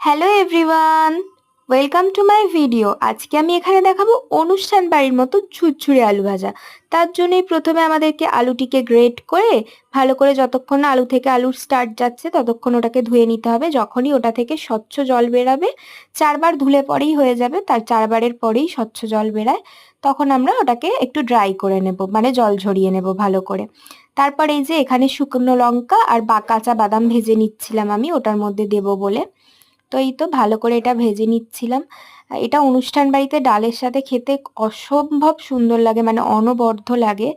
Hello everyone welcome to my video আজকে আমি এখানে দেখাবো অনুষ্ঠান বাড়ির মতো ঝুরঝুরে আলু ভাজা। তার জন্যই প্রথমে আমাদেরকে আলুটিকে গ্রেট করে ভালো করে যতক্ষণ আলু থেকে আলুর স্টার্ট যাচ্ছে, ততক্ষণ ওটাকে ধুয়ে নিতে হবে। যখনই ওটা থেকে স্বচ্ছ জল বেরাবে, চারবার ধুলে পরেই হয়ে যাবে। তার চারবারের পরেই স্বচ্ছ জল বেরায়। তখন আমরা ওটাকে একটু ড্রাই করে নেব মানে জল ঝরিয়ে নেব ভালো করে। তারপর এই যে এখানে শুকনো লঙ্কা আর বা কাঁচা বাদাম ভেজে নিচ্ছিলাম আমি, ওটার মধ্যে দেব বলে। তো এই তো ভালো করে এটা ভেজে নিচ্ছিলাম। এটা অনুষ্ঠান বাড়িতে ডালের সাথে খেতে অসম্ভব সুন্দর লাগে মানে অনবদ্য লাগে।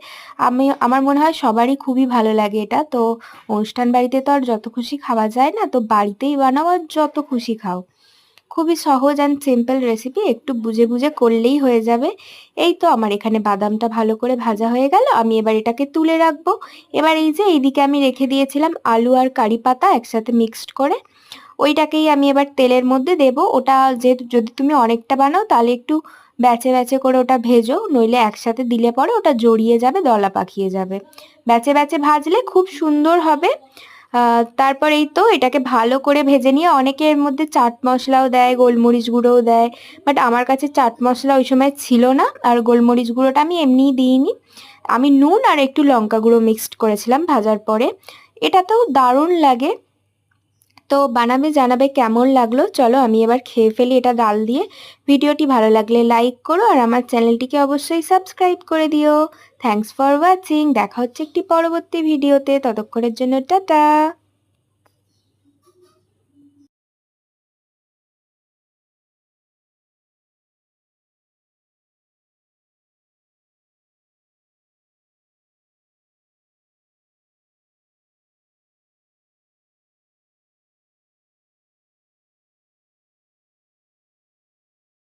আমি, আমার মনে হয় সবারই খুবই ভালো লাগে এটা। তো অনুষ্ঠান বাড়িতে তো আর যত খুশি খাওয়া যায় না, তো বাড়িতেই বানাও আর যত খুশি খাও। খুবই সহজ অ্যান্ড সিম্পল রেসিপি একটু বুঝে বুঝে করলেই হয়ে যাবে। এই তো আমার এখানে বাদামটা ভালো করে ভাজা হয়ে গেল, আমি এবার এটাকে তুলে রাখব। এবার এই যে এইদিকে আমি রেখে দিয়েছিলাম আলু আর কারি পাতা একসাথে মিক্সড করে। ওইটাকেই আমি এবার তেলের মধ্যে দেব। ওটা যেহেতু যদি তুমি অনেকটা বানাও, তাহলে একটু ব্যাচে ব্যাচে করে ওটা ভেজো, নইলে একসাথে দিলে পরে ওটা জড়িয়ে যাবে, দলা পাকিয়ে যাবে। ব্যাচে ব্যাচে ভাজলে খুব সুন্দর হবে। তারপর এই তো এটাকে ভালো করে ভেজে নিয়ে অনেকে এর মধ্যে চাট মশলাও দেয়, গোলমরিচ গুঁড়োও দেয় বাট আমার কাছে চাট মশলা ওই সময় ছিল না, আর গোলমরিচ গুঁড়োটা আমি এমনিই দিইনি। আমি নুন আর একটু লঙ্কা গুঁড়ো মিক্সড করেছিলাম ভাজার পরে। এটা তো দারুণ লাগে। তো বানাবে জানাবে কেমন লাগল? চলো আমি এবার খেয়ে ফেলি এটা ডাল দিয়ে। ভিডিওটি ভালো লাগলে লাইক করো আর আমার চ্যানেলটিকে অবশ্যই সাবস্ক্রাইব করে দিও। থ্যাংকস ফর ওয়াচিং দেখা হচ্ছে একটি পরবর্তী ভিডিওতে। ততক্ষণের জন্য টাটা।